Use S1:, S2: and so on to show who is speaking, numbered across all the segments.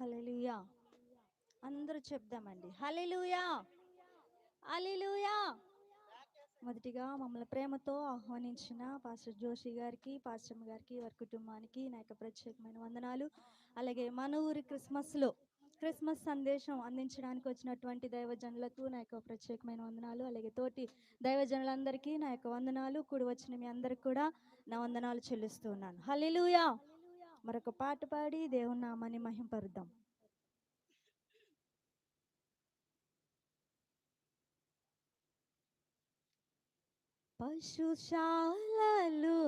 S1: హలలుయా అందరూ చెప్దామండి. హలలుయా అలీలుయా మొదటిగా మమ్మల్ని ప్రేమతో ఆహ్వానించిన పాస్టర్ జోషి గారికి పాస్టర్ గారికి వారి కుటుంబానికి నా యొక్క ప్రత్యేకమైన వందనాలు. అలాగే మన ఊరి క్రిస్మస్లో క్రిస్మస్ సందేశం అందించడానికి వచ్చినటువంటి దైవజనులకు నా యొక్క ప్రత్యేకమైన వందనాలు. అలాగే తోటి దైవజనులందరికీ నా యొక్క వందనాలు. కూడి వచ్చిన మీ అందరికి కూడా నా వందనాలు చెల్లిస్తూ ఉన్నాను. హల్లెలూయా. మరొక పాట పాడి దేవుని నామాన్ని మహింపరుద్దాం. పశుశాలలో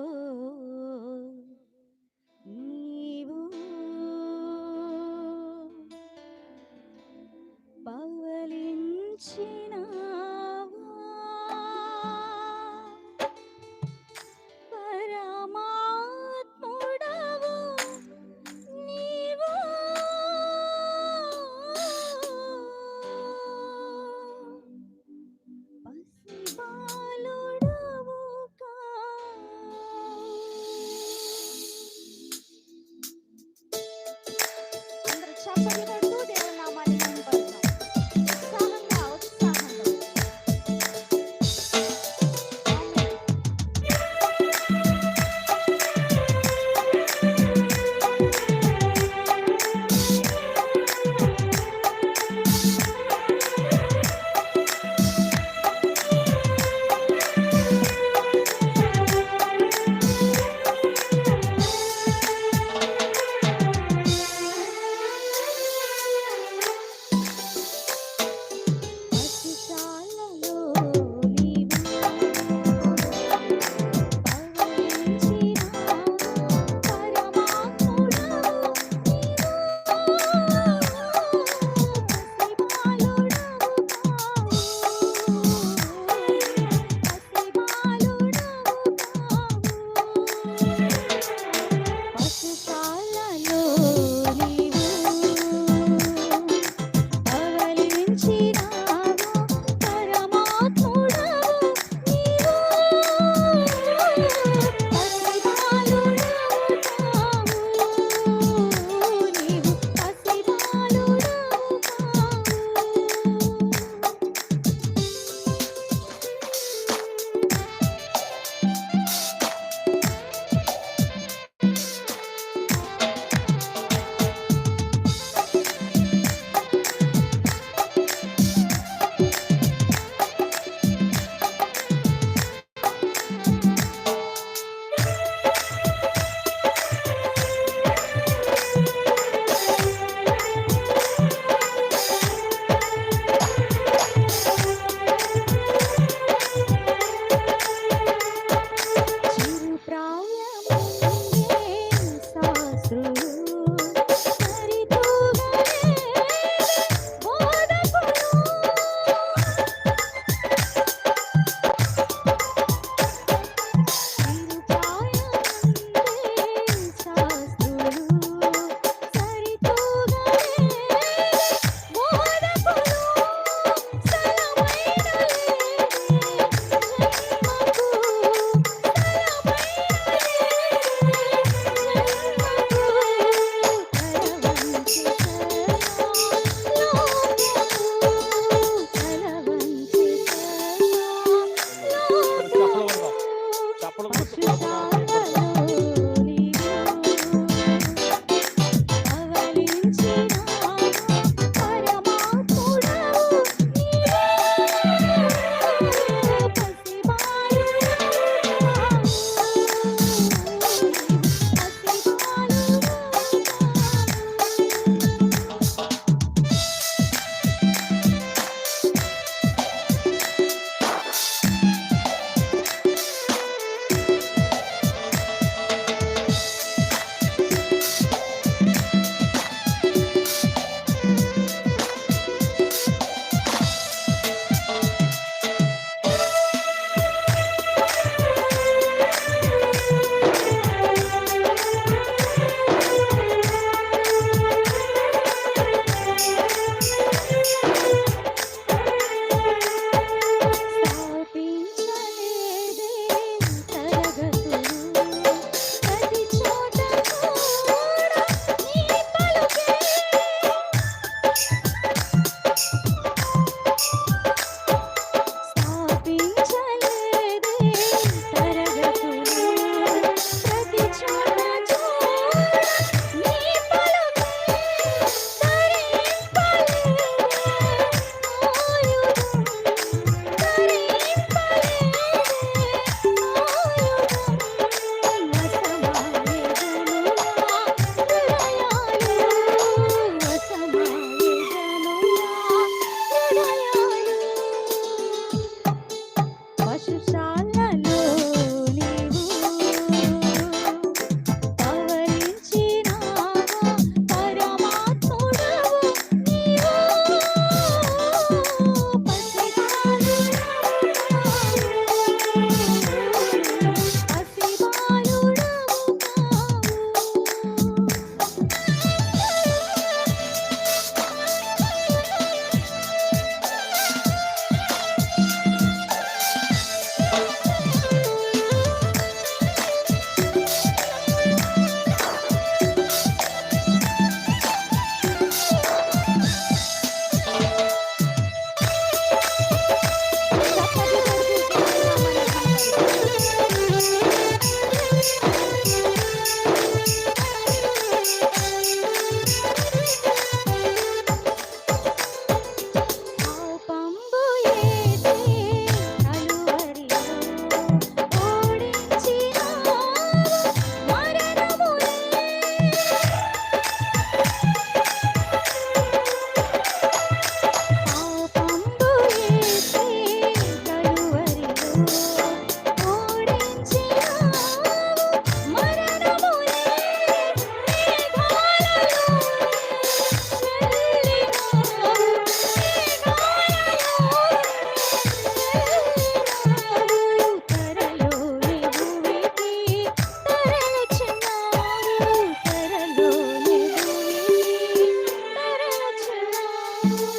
S1: Thank you.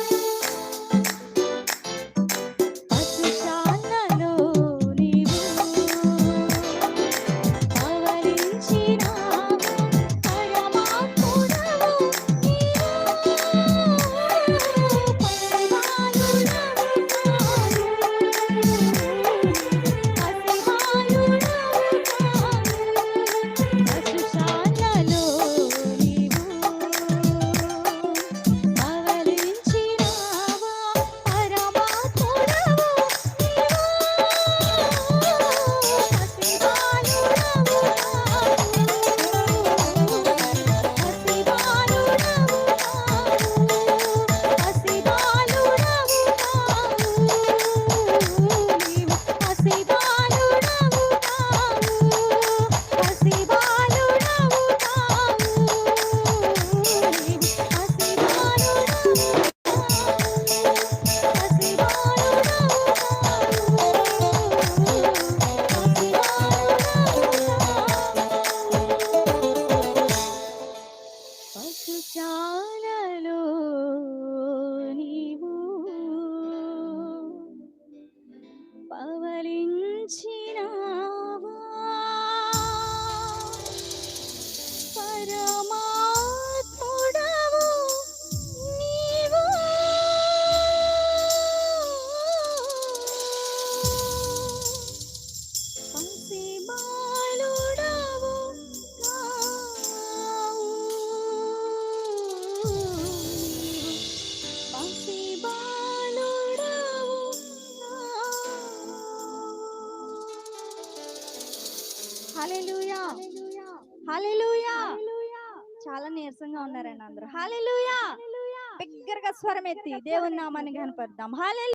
S1: చాలా నీరసంగా ఉన్నారండి అందరూ. హల్లెలూయా బిగ్గరగా స్వరం ఎత్తి దేవుని నామాన్ని కనపడదాం హల్లెలూయా